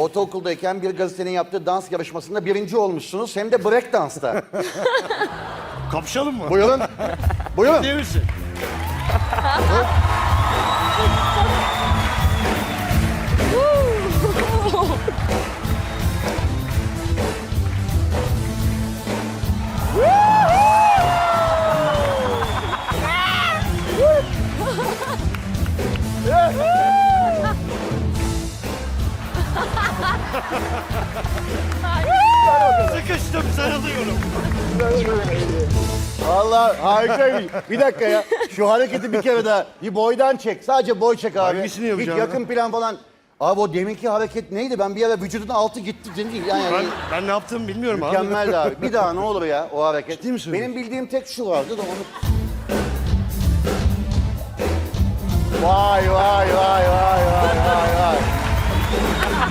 Ortaokuldayken bir gazetenin yaptığı dans yarışmasında birinci olmuşsunuz. Hem de break dansta. Kapışalım mı? Buyurun. Buyurun. Değil misin? Sıkıştım sarılıyorum. Allah harikaymış. Bir dakika ya. Şu hareketi bir kere daha. Bir boydan çek. Sadece boy çek abi. Hangisini Hiç yapacağım yakın plan falan. Abi o deminki hareket neydi? Ben bir ara vücudun altı gitti. Değil mi? Yani, Ben, ben ne yaptığımı bilmiyorum abi. Mükemmeldi abi. Bir daha ne olur ya o hareket. Ciddi mi söylüyorsun? Benim bildiğim tek şu vardı da onu... Vay vay.